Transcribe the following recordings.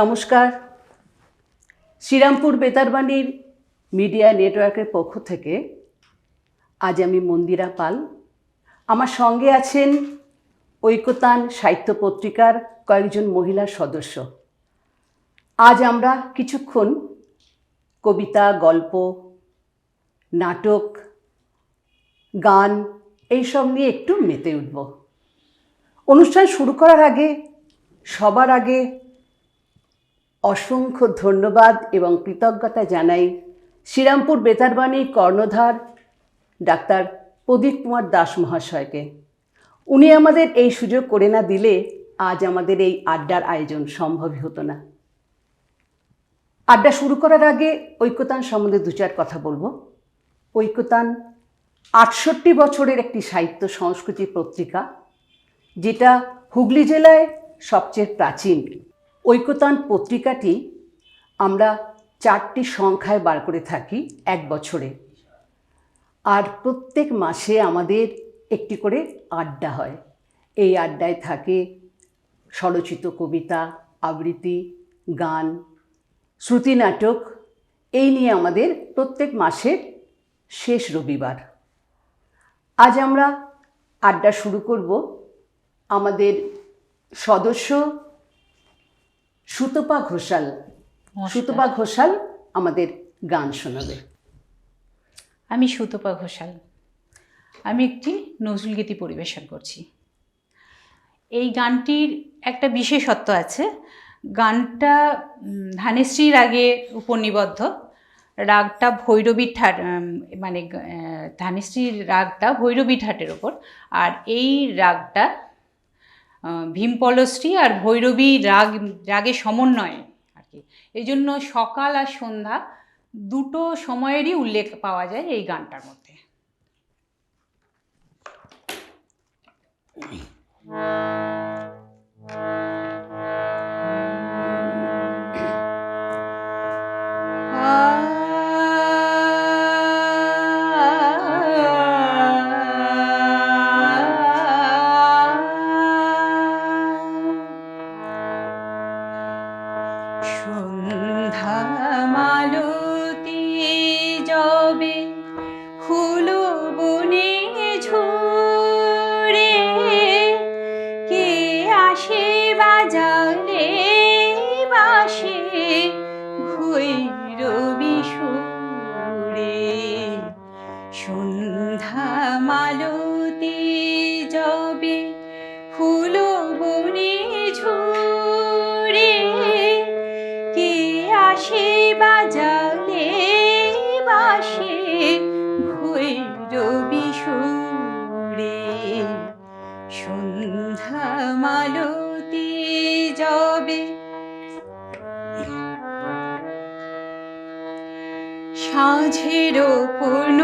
নমস্কার। শ্রীরামপুর বেতারবাণীর মিডিয়া নেটওয়ার্কের পক্ষ থেকে আজ আমি মন্দিরা পাল। আমার সঙ্গে আছেন ঐকতান সাহিত্য পত্রিকার কয়েকজন মহিলা সদস্য। আজ আমরা কিছুক্ষণ কবিতা, গল্প, নাটক, গান এইসব নিয়ে একটু মেতে উঠব। অনুষ্ঠান শুরু করার আগে, সবার আগে অসংখ্য ধন্যবাদ এবং কৃতজ্ঞতা জানাই শ্রীরামপুর বেতারবাণীর কর্ণধার ডাক্তার প্রদীপ কুমার দাস মহাশয়কে। উনি আমাদের এই সুযোগ করে না দিলে আজ আমাদের এই আড্ডার আয়োজন সম্ভবই হতো না। আড্ডা শুরু করার আগে ঐক্যতান সম্বন্ধে দু চার কথা বলব। ঐক্যতান আটষট্টি বছরের একটি সাহিত্য সংস্কৃতি পত্রিকা, যেটা হুগলি জেলায় সবচেয়ে প্রাচীন। ঐক্যতান পত্রিকাটি আমরা চারটি সংখ্যায় বার করে থাকি এক বছরে। আর প্রত্যেক মাসে আমাদের একটি করে আড্ডা হয়। এই আড্ডায় থাকে স্বরচিত কবিতা, আবৃত্তি, গান, শ্রুতি নাটক। এই নিয়ে আমাদের প্রত্যেক মাসের শেষ রবিবার। আজ আমরা আড্ডা শুরু করব আমাদের সদস্য সুতপা ঘোষাল। সুতপা ঘোষাল আমাদের গান শোনাবে। আমি সুতপা ঘোষাল। আমি একটি নজরুলগীতি পরিবেশন করছি। এই গানটির একটা বিশেষত্ব আছে। গানটা উম, ধানেশ্রীর আগে উপনিবদ্ধ। রাগটা ভৈরবী ঠাট মানে ধানেশ্রীর রাগটা ভৈরবী ঠাটের ওপর। আর এই রাগটা ভীমপলশ্রী আর ভৈরবী রাগ, রাগে সমন্বয়ে আর কি। এই জন্য সকাল আর সন্ধ্যা দুটো সময়েরই উল্লেখ পাওয়া যায় এই গানটার মধ্যে। সন্ধ্যা সাঁঝের পূর্ণ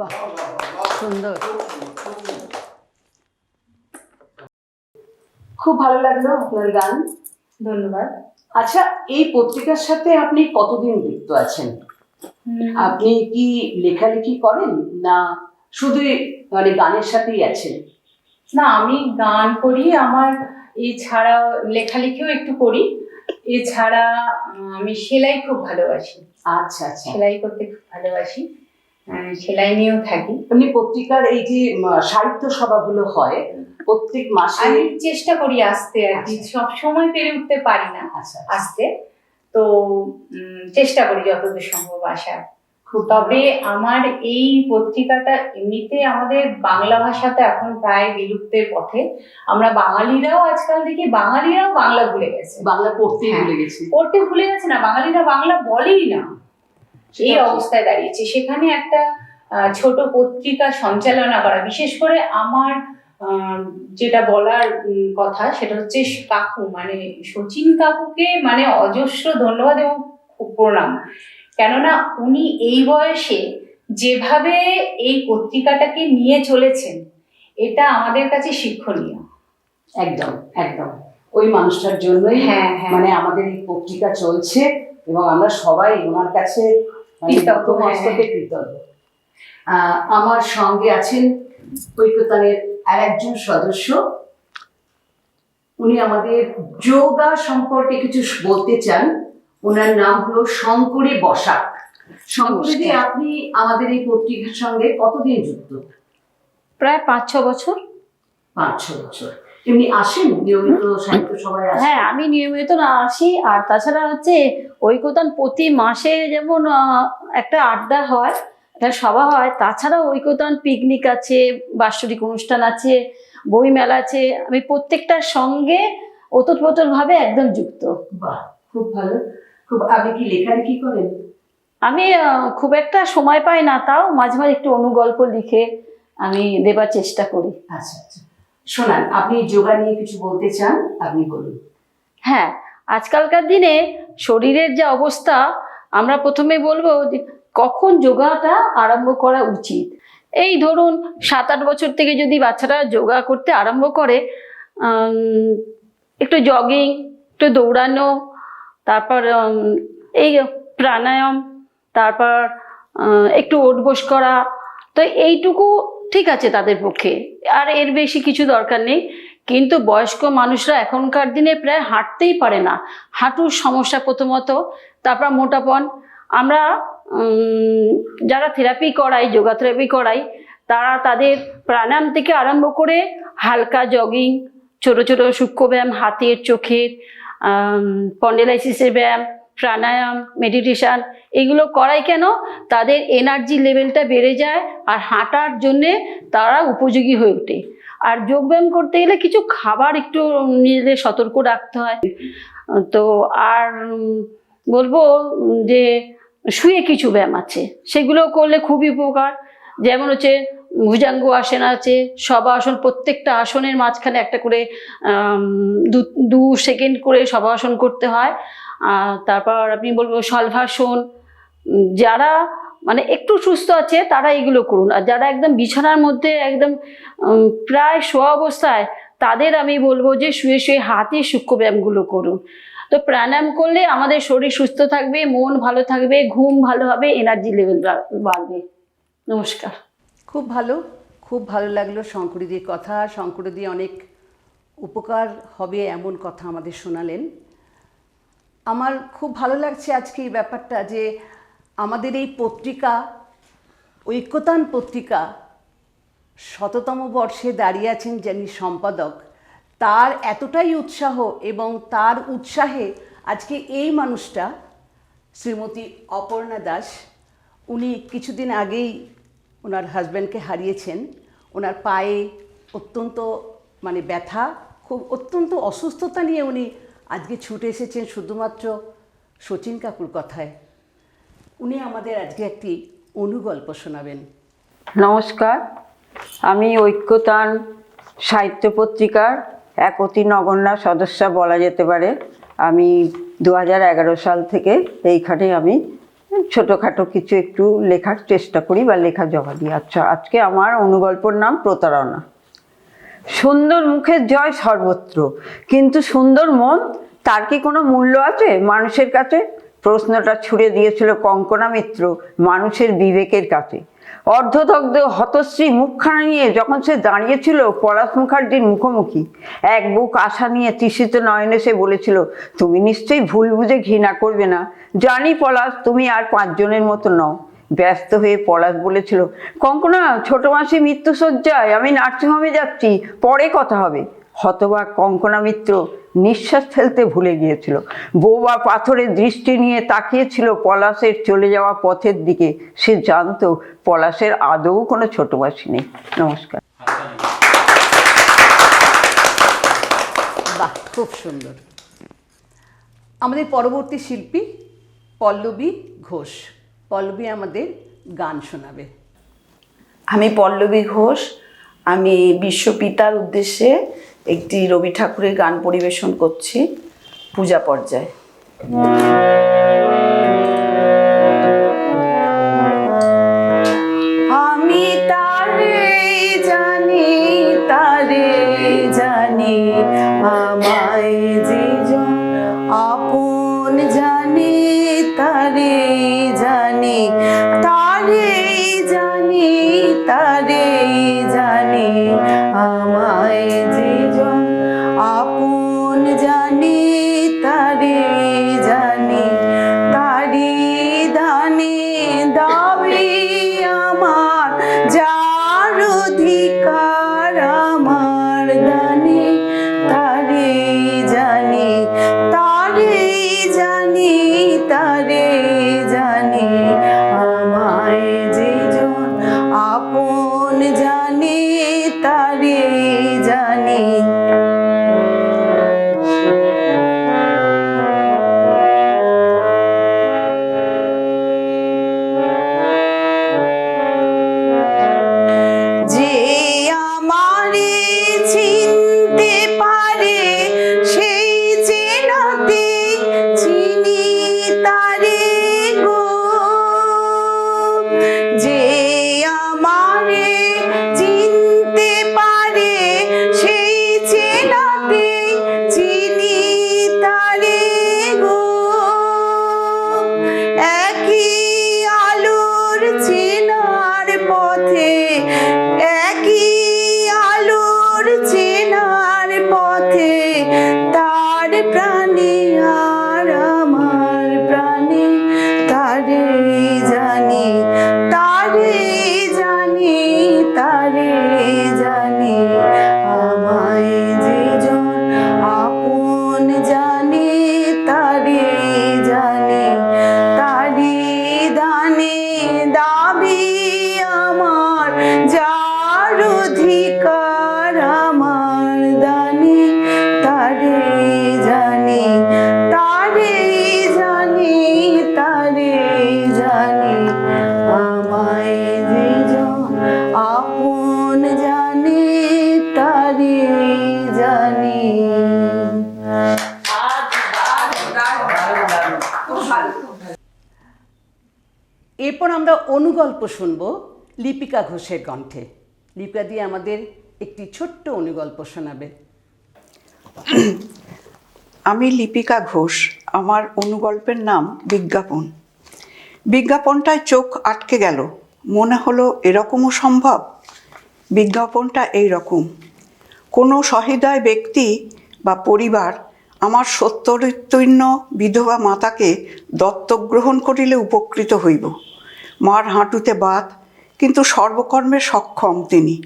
বাহ সুন্দর। খুব ভালো লাগল আপনার গান। ধন্যবাদ। আচ্ছা এই পত্রিকার সাথে আপনি কতদিন যুক্ত আছেন? আপনি কি লেখালেখি করেন না শুধু মানে গানের সাথেই আছেন? না আমি গান করি আমার এছাড়া লেখালেখিও একটু করি। এছাড়া আমি সেলাই খুব ভালোবাসি। আচ্ছা আচ্ছা। সেলাই করতে খুব ভালোবাসি। সেলাই নিয়েও থাকি। এমনি পত্রিকার এই যে সাহিত্য সভাগুলো হয় প্রত্যেক মাসে আমি চেষ্টা করি আসতে আর কি আচ্ছা। সব সময় পেরে উঠতে পারি না আচ্ছা আসতে। তো চেষ্টা করি যতদূর সম্ভব আসার তবে আমার এই পত্রিকাটা এমনিতে আমাদের বাংলা ভাষাতে এখন প্রায় বিলুপ্তের পথে। আমরা বাঙালিরাও আজকাল দেখি বাঙালিরাও বাংলা ভুলে গেছে। বাংলা পড়তে হ্যাঁ। ভুলে গেছি। পড়তে ভুলে গেছে না বাঙালিরা বাংলা বলেই না। এই অবস্থায় দাঁড়িয়েছে। সেখানে একটা ছোট পত্রিকা সঞ্চালনা করা বিশেষ করে আমার যেটা বলার কথা সেটা হচ্ছে কাকু মানে সচিন কাকুকে মানে অজস্র ধন্যবাদ এবং প্রণাম। কেননা উনি এই বয়সে যেভাবে এই পত্রিকাটাকে নিয়ে চলেছেন এটা আমাদের কাছে শিক্ষণীয়। একদম একদম। ওই মানুষটার জন্যই হ্যাঁ হ্যাঁ। মানে আমাদের এই পত্রিকা চলছে এবং আমরা সবাই ওনার কাছে কৃতজ্ঞ, হ্যাঁ। কৃতজ্ঞ আমার সঙ্গে আছেন ঐক্যতানের আর একজন সদস্য। উনি আমাদের যোগা সম্পর্কে কিছু বলতে চান। ওনার নাম হলো শঙ্করী বসাক। শঙ্করী আপনি আমাদের এই পত্রিকার সঙ্গে কতদিন যুক্ত? প্রায় পাঁচ ছ বছর। পাঁচ ছ বছর। এমনি আসেন নিয়মিত সাহিত্য আসেন। হ্যাঁ আমি নিয়মিত না আসি আর তাছাড়া হচ্ছে ঐকতান প্রতি মাসে যেমন একটা আড্ডা হয় একটা সভা হয় তাছাড়া ঐকতান পিকনিক আছে বাৎসরিক অনুষ্ঠান আছে বই মেলা আছে আমি প্রত্যেকটার সঙ্গে ওতপ্রোতর ভাবে একদম যুক্ত। বাহ খুব ভালো। খুব আপনি কি লেখালেখি করেন? আমি খুব একটা সময় পাই না তাও মাঝে মাঝে একটু অনুগল্প লিখে আমি দেবার চেষ্টা করি। আচ্ছা আচ্ছা। শোনান, আপনি যোগা নিয়ে কিছু বলতে চান, আপনি বলুন। হ্যাঁ আজকালকার দিনে শরীরের যে অবস্থা, আমরা প্রথমে বলব যে কখন যোগাটা আরম্ভ করা উচিত। এই ধরুন সাত আট বছর থেকে যদি বাচ্চারা যোগা করতে আরম্ভ করে একটু জগিং একটু দৌড়ানো, তারপর এই প্রাণায়াম, তারপর একটু ওঠবোস করা, তো এইটুকু ঠিক আছে তাদের পক্ষে। আর এর বেশি কিছু দরকার নেই। কিন্তু বয়স্ক মানুষরা এখনকার দিনে প্রায় হাঁটতেই পারে না। হাঁটুর সমস্যা প্রথমত, তারপর মোটাপন। আমরা যারা থেরাপি করাই যোগা থেরাপি করাই, তারা তাদের প্রাণায়াম থেকে আরম্ভ করে হালকা জগিং ছোট ছোট সূক্ষ্ম ব্যায়াম, হাতের চোখের পন্ডেলাইসিসের ব্যায়াম প্রাণায়াম মেডিটেশান এগুলো করাই কেন? তাদের এনার্জি লেভেলটা বেড়ে যায় আর হাঁটার জন্যে তারা উপযোগী হয়ে ওঠে। আর যোগব্যায়াম করতে গেলে কিছু খাবার একটু নিজেদের সতর্ক রাখতে হয়। তো আর বলব যে শুয়ে কিছু ব্যায়াম আছে, সেগুলো করলে খুবই উপকার। যেমন হচ্ছে ভুজাঙ্গ আসন আছে সবাসন প্রত্যেকটা আসনের মাঝখানে একটা করে দু সেকেন্ড করে সবাসন করতে হয়। তারপর আপনি বলব সলভাসন যারা মানে একটু সুস্থ আছে, তারা এগুলো করুন। আর যারা একদম বিছানার মধ্যে একদম প্রায় শোয়া অবস্থায়, তাদের আমি বলব যে শুয়ে শুয়ে হাতে সূক্ষ্ম ব্যায়ামগুলো করুন। তো প্রাণায়াম করলে আমাদের শরীর সুস্থ থাকবে, মন ভালো থাকবে, ঘুম ভালো হবে এনার্জি লেভেল বাড়বে। নমস্কার। খুব ভালো খুব ভালো লাগল শঙ্করীদির কথা। শঙ্করদি অনেক উপকার হবে এমন কথা আমাদের শোনালেন। আমার খুব ভালো লাগছে আজকে এই ব্যাপারটা যে আমাদের এই পত্রিকা, ঐক্যতান পত্রিকা শততম বর্ষে দাঁড়িয়ে আছেন যিনি সম্পাদক, তার এতটাই উৎসাহ এবং তার উৎসাহে আজকে এই মানুষটা, শ্রীমতী অপর্ণা দাস, উনি কিছুদিন আগেই ওনার হাজব্যান্ডকে হারিয়েছেন। ওনার পায়ে অত্যন্ত মানে ব্যথা, খুব অত্যন্ত অসুস্থতা নিয়ে উনি আজকে ছুটে এসেছেন শুধুমাত্র শচীন কাকুর কথায়। উনি আমাদের আজকে একটি অনুগল্প শোনাবেন। নমস্কার, আমি ঐক্যতান সাহিত্য পত্রিকার এক অতি নগণ্যা সদস্য বলা যেতে পারে। আমি দু সাল থেকে এইখানে আমি ছোটোখাটো কিছু একটু লেখার চেষ্টা করি বা লেখা জমা দিই। আচ্ছা আজকে আমার অনুগল্পর নাম প্রতারণা। সুন্দর মুখের জয় সর্বত্র। কিন্তু সুন্দর মন, তার কি কোনো মূল্য আছে? মানুষের কাছে? প্রশ্নটা ছুড়ে দিয়েছিল কঙ্কনা মিত্র, মানুষের বিবেকের কাছে। অর্ধদগ্ধ হতশ্রী মুখখানা নিয়ে যখন সে দাঁড়িয়েছিল পলাশ মুখার্জির মুখোমুখি, এক বুক আশা নিয়ে তৃষিত নয়নে সে বলেছিল, তুমি নিশ্চয়ই ভুল বুঝে ঘৃণা করবে না। জানি পলাশ, তুমি আর পাঁচজনের মতো নও। ব্যস্ত হয়ে পলাশ বলেছিল, কঙ্কনা, ছোট মাসি মৃত্যুসজ্জায় আমি নার্সিংহোমে যাচ্ছি, পরে কথা হবে। হতবাক কঙ্কনা মিত্র নিঃশ্বাস ফেলতে ভুলে গিয়েছিল। বোবা পাথরের দৃষ্টি নিয়ে তাকিয়েছিল পলাশের চলে যাওয়া পথের দিকে। সে জানতো পলাশের আদৌ কোনো ছোট মাসি নেই। নমস্কার। বাহ, খুব সুন্দর। আমাদের পরবর্তী শিল্পী পল্লবী ঘোষ। পল্লবী আমাদের গান শোনাবে। আমি পল্লবী ঘোষ। আমি বিশ্বপিতার উদ্দেশ্যে একটি রবি ঠাকুরের গান পরিবেশন করছি, পূজা পর্যায়ে। প্রাণে আর আমার প্রাণে তারে অনুগল্প শুনব লিপিকা ঘোষের কণ্ঠে। লিপিকা দিয়ে আমাদের একটি ছোট্ট অনুগল্প শোনাবে। আমি লিপিকা ঘোষ, আমার অনুগল্পের নাম বিজ্ঞাপন। বিজ্ঞাপনটায় চোখ আটকে গেল, মনে হলো এরকমও সম্ভব? বিজ্ঞাপনটা এই রকম। কোনো সহৃদয় ব্যক্তি বা পরিবার আমার সত্তরোত্তীর্ণ বিধবা মাতাকে দত্তক গ্রহণ করিলে উপকৃত হইব। মার হাঁটুতে বাত, কিন্তু সর্বকর্মে সক্ষম তিনি।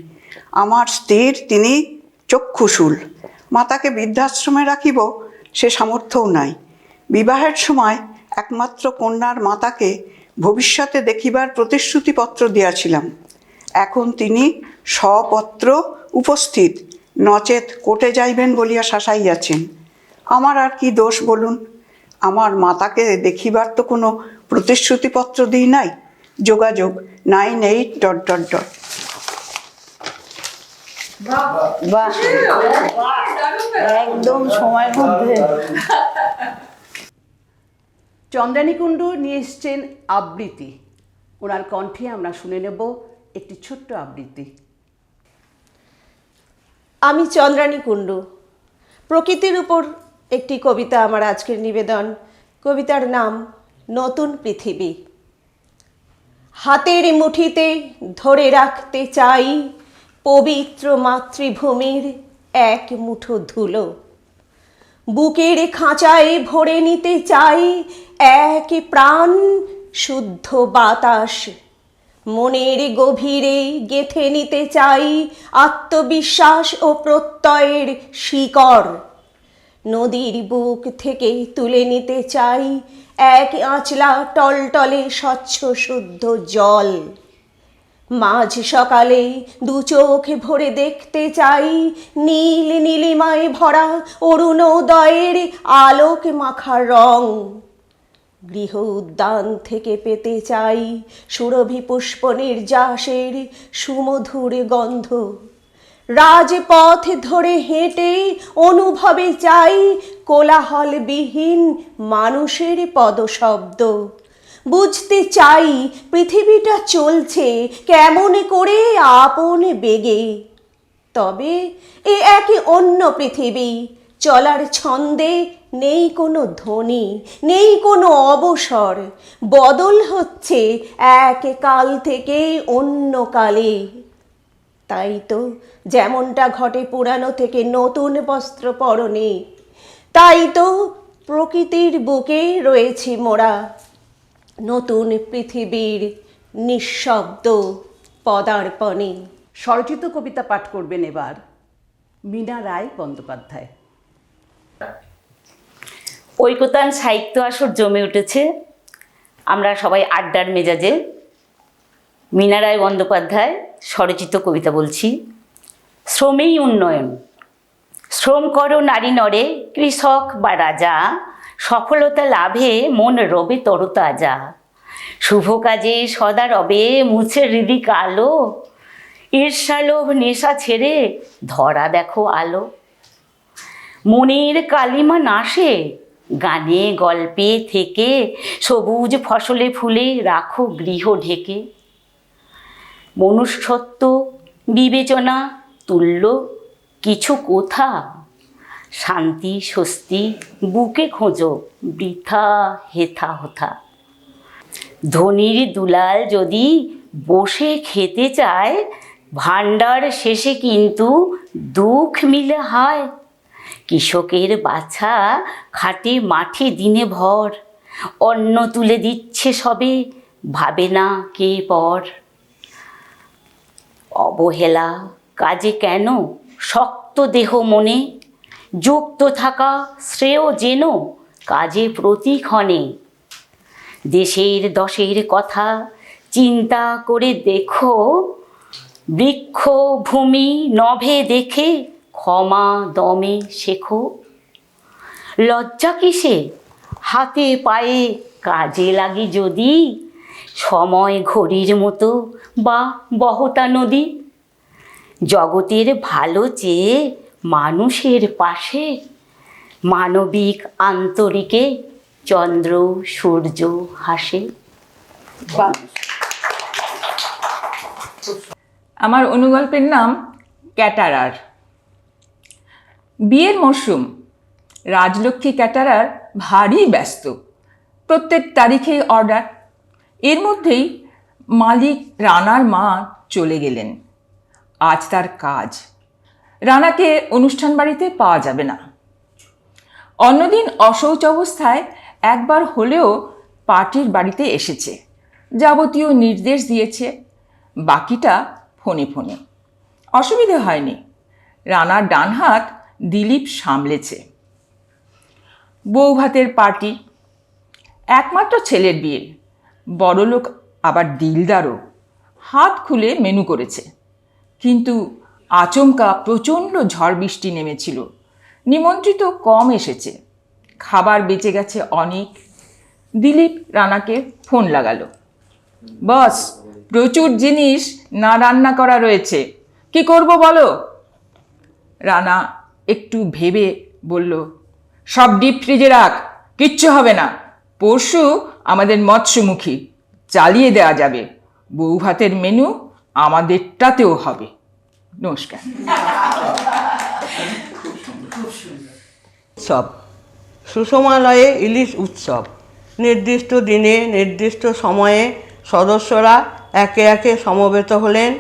আমার স্ত্রীর তিনি চক্ষুশূল মাতাকে বৃদ্ধাশ্রমে রাখিব, সে সামর্থ্যও নাই। বিবাহের সময় একমাত্র কন্যার মাতাকে ভবিষ্যতে দেখিবার প্রতিশ্রুতিপত্র দিয়াছিলাম। এখন তিনি স্বপত্র উপস্থিত, নচেত কোটে যাইবেন বলিয়া শাসাইয়াছেন। আমার আর কি দোষ বলুন? আমার মাতাকে দেখিবার তো কোনো প্রতিশ্রুতিপত্র দিই নাই। যোগাযোগ nine eight dot dot dot. একদম সময়ের মধ্যে। চন্দ্রানী কুণ্ডু নিয়ে এসছেন আবৃত্তি। ওনার কণ্ঠে আমরা শুনে নেব একটি ছোট্ট আবৃত্তি। আমি চন্দ্রানী কুণ্ডু প্রকৃতির উপর একটি কবিতা আমার আজকের নিবেদন। কবিতার নাম, নতুন পৃথিবী। হাতের মুঠিতে ধরে রাখতে চাই পবিত্র মাতৃভূমির এক মুঠো ধুলো। বুকের খাঁচায় ভরে নিতে চাই এক প্রাণ শুদ্ধ বাতাস। মনের গভীরে গেথে নিতে চাই আত্মবিশ্বাস ও প্রত্যয়ের শিকড়। নদীর বুক থেকে তুলে নিতে চাই এক আঁচলা টলটলে স্বচ্ছ শুদ্ধ জল। মাঝ সকালে দু চোখ ভরে দেখতে চাই, নীল নীলিমায় ভরা অরুণোদয়ের আলোক মাখা রং। গৃহ উদ্যান থেকে পেতে চাই সুরভি পুষ্প নির্যাসের সুমধুর গন্ধ। রাজপথ ধরে হেঁটে অনুভবে চাই কোলাহলবিহীন মানুষের পদশব্দ। বুঝতে চাই পৃথিবীটা চলছে কেমন করে আপন বেগে। তবে এ একই অন্য পৃথিবী, চলার ছন্দে নেই কোনো ধ্বনি, নেই কোনো অবসর, বদল হচ্ছে এক কাল থেকে অন্য কালে। তাই তো যেমনটা ঘটে পুরানো থেকে নতুন বস্ত্র পরনে তাই তো প্রকৃতির বুকে রয়েছি মোরা। নতুন পৃথিবীর নিঃশব্দ পদার্পণে। স্বরচিত কবিতা পাঠ করবেন এবার মীনা রায় বন্দ্যোপাধ্যায়। ঐকতান সাহিত্য আসর জমে উঠেছে। আমরা সবাই আড্ডার মেজাজে। মীনা রায় বন্দ্যোপাধ্যায় স্বরচিত কবিতা বলছি, শ্রমেই উন্নয়ন। শ্রম করো নারী নরে কৃষক বা রাজা, সফলতা লাভে মন রবে তরতাজা। শুভ কাজে সদা রবে, মুছে হৃদি কালো। ঈর্ষালোভ নেশা ছেড়ে ধরা দেখো আলো। মনের কালিমা নাশে, গানে গল্পে থেকে সবুজ ফসলে ফুলে রাখো গৃহ ঢেকে। মনুষ্যত্ব, বিবেচনা, তুল্য, কিছু কোথা? শান্তি, স্বস্তি, বুকে খোঁজো, বৃথা, হেথা হথা। ধনির দুলাল যদি বসে খেতে চায়, ভাণ্ডার শেষে কিন্তু দুঃখ মিলে হয়। কৃষকের বাছা খাটে মাঠে দিনে ভর, অন্ন তুলে দিচ্ছে সবে, ভাবে না কে পর। অবহেলা, কাজে কেন? শক্ত দেহ মনে, যুক্ত থাকা শ্রেয় যেন কাজে প্রতিক্ষণে দেশের দশের কথা চিন্তা করে দেখো বৃক্ষ ভূমি নভে দেখে ক্ষমা দমে শেখো। লজ্জা কিসে? হাতে পায়ে কাজে লাগে যদি সময় ঘড়ির মতো বা বহতা নদী। জগতের ভালো চেয়ে মানুষের পাশে মানবিক আন্তরিকে চন্দ্র, সূর্য, হাসে। আমার অনুগল্পের নাম ক্যাটারার। বিয়ের মরশুম, রাজলক্ষ্মী ক্যাটারার ভারী ব্যস্ত। প্রত্যেক তারিখেই অর্ডার এর মধ্যেই মালিক রানার মা চলে গেলেন। আজ তার কাজ। রানাকে অনুষ্ঠান বাড়িতে পাওয়া যাবে না। অন্যদিন অশৌচ অবস্থায় একবার হলেও পার্টির বাড়িতে এসেছে। যাবতীয় নির্দেশ দিয়েছে। বাকিটা ফোনে ফোনে। অসুবিধে হয়নি। রানার ডান হাত দিলীপ সামলেছে। বউ ভাতের পার্টি। একমাত্র ছেলের বিয়ে। বড়লোক আবার দিলদারও। হাত খুলে মেনু করেছে। কিন্তু আচমকা প্রচণ্ড ঝড় বৃষ্টি নেমেছিল। নিমন্ত্রিত কম এসেছে। খাবার বেঁচে গেছে অনেক। দিলীপ রানাকে ফোন লাগালো। বস, প্রচুর জিনিস না রান্না করা রয়েছে। কি করব বলো? রানা একটু ভেবে বলল, সব ডিপ ফ্রিজে রাখ, কিচ্ছু হবে না। পরশু আমাদের মৎস্যমুখী চালিয়ে দেওয়া যাবে। বউ ভাতের মেনু আমাদেরটাতেও হবে। নমস্কার। উৎসব। সুষমালয়ে ইলিশ উৎসব। নির্দিষ্ট দিনে, নির্দিষ্ট সময়ে সদস্যরা একে একে সমবেত হলেন।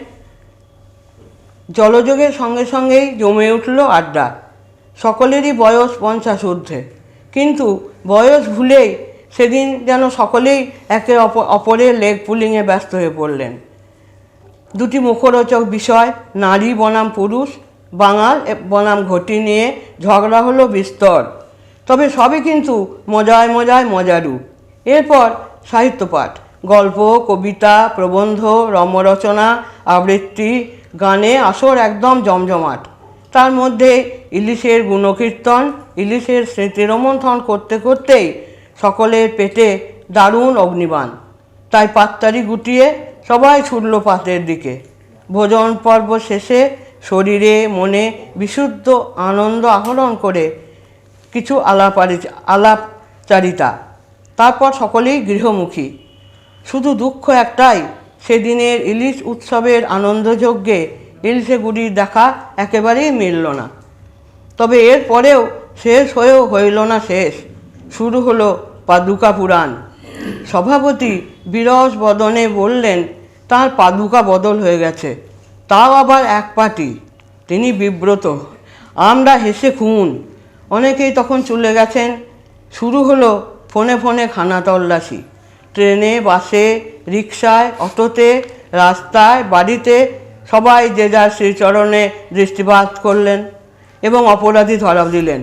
জলযোগের সঙ্গে সঙ্গেই জমে উঠল আড্ডা। সকলেরই বয়স পঞ্চাশ ঊর্ধ্বে। কিন্তু বয়স ভুলেই সেদিন যেন সকলেই একে অপ- অপরের লেগ পুলিংয়ে ব্যস্ত হয়ে পড়লেন। দুটি মুখরোচক বিষয়, নারী বনাম পুরুষ, বাঙাল বনাম ঘটি নিয়ে ঝগড়া হলো বিস্তর। তবে সবই কিন্তু মজায় মজায় মজারু। এরপর সাহিত্যপাঠ, গল্প, কবিতা, প্রবন্ধ, রম্যরচনা, আবৃত্তি, গানে আসর একদম জমজমাট। তার মধ্যে ইলিশের গুণকীর্তন, ইলিশের স্মৃতিরোমন্থন করতে করতেই সকলের পেটে দারুণ অগ্নিবাণ। তাই পাত্তারি গুটিয়ে সবাই ছুটল পাতের দিকে। ভোজন পর্ব শেষে শরীরে, মনে বিশুদ্ধ আনন্দ আহরণ করে কিছু আলাপারি আলাপচারিতা। তারপর সকলেই গৃহমুখী। শুধু দুঃখ একটাই, সেদিনের ইলিশ উৎসবের আনন্দযজ্ঞে ইলিশে গুড়ির দেখা একেবারেই মিলল না। তবে এর পরেও শেষ হয়েও হইল না শেষ। শুরু হলো পাদুকা পুরাণ। সভাপতি বিরস বদনে বললেন, তার পাদুকা বদল হয়ে গেছে, তাও আবার এক পাটি। তিনি বিব্রত, আমরা হেসে খুন। অনেকেই তখন চলে গেছেন। শুরু হলো ফোনে ফোনে খানা তল্লাশি। ট্রেনে, বাসে রিক্সায় অটোতে, রাস্তায়, বাড়িতে সবাই যে যার শ্রীচরণে দৃষ্টিপাত করলেন এবং অপরাধী ধরা দিলেন।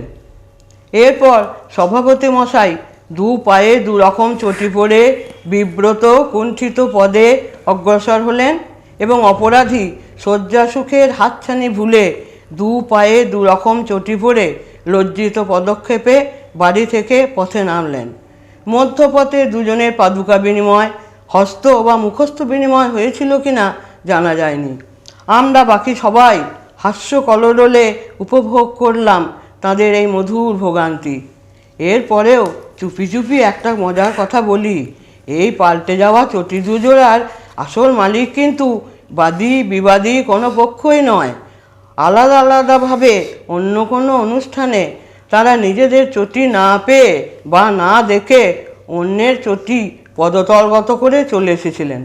এরপর সভাপতি মশাই দু পায়ে দু রকম চটি পড়ে বিব্রত কুণ্ঠিত পদে অগ্রসর হলেন এবং অপরাধী শয্যাসুখের হাতছানি ভুলে দু পায়ে দু রকম চটি পড়ে লজ্জিত পদক্ষেপে বাড়ি থেকে পথে নামলেন। মধ্যপথে দুজনের পাদুকা বিনিময়, হস্ত বা মুখস্থ বিনিময় হয়েছিল কিনা জানা যায়নি। আমরা বাকি সবাই হাস্য কলরলে উপভোগ করলাম তাদের এই মধুর ভোগান্তি। এরপরেও চুপি চুপি একটা মজার কথা বলি। এই পাল্টে যাওয়া চটি দুজোড়ার আসল মালিক কিন্তু বাদী বিবাদী কোনো পক্ষই নয়। আলাদা আলাদাভাবে অন্য কোনো অনুষ্ঠানে তারা নিজেদের চটি না পেয়ে বা না দেখে অন্যের চটি পদতলগত করে চলে এসেছিলেন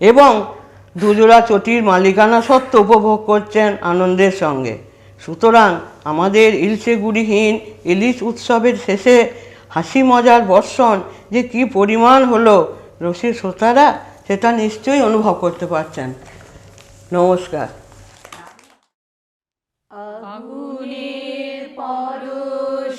এবং দুজোড়া চটির মালিকানা সত্ত্ব উপভোগ করছেন আনন্দের সঙ্গে। সুতরাং আমাদের ইলশে গুড়িহীন ইলিশ উৎসবের শেষে হাসি মজার বর্ষণ যে কি পরিমাণ হলো রসিক শ্রোতারা সেটা নিশ্চয়ই অনুভব করতে পারছেন। নমস্কার। আগুনের পরশ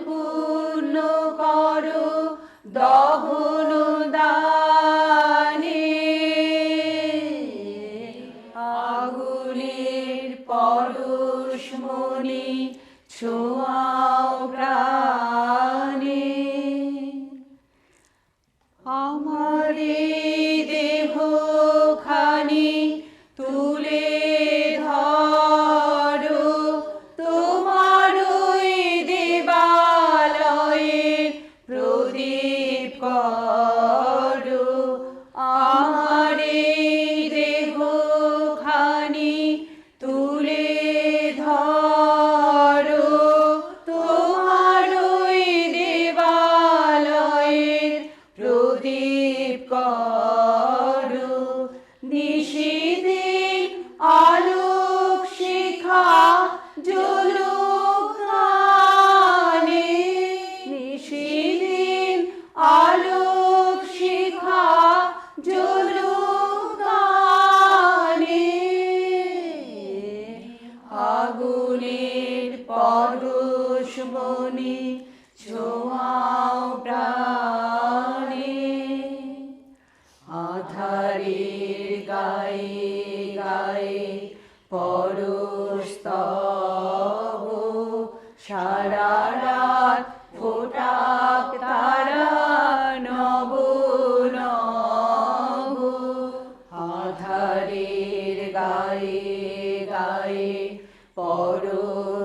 প্রদীপ করো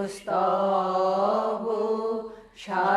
পরস্তব সারা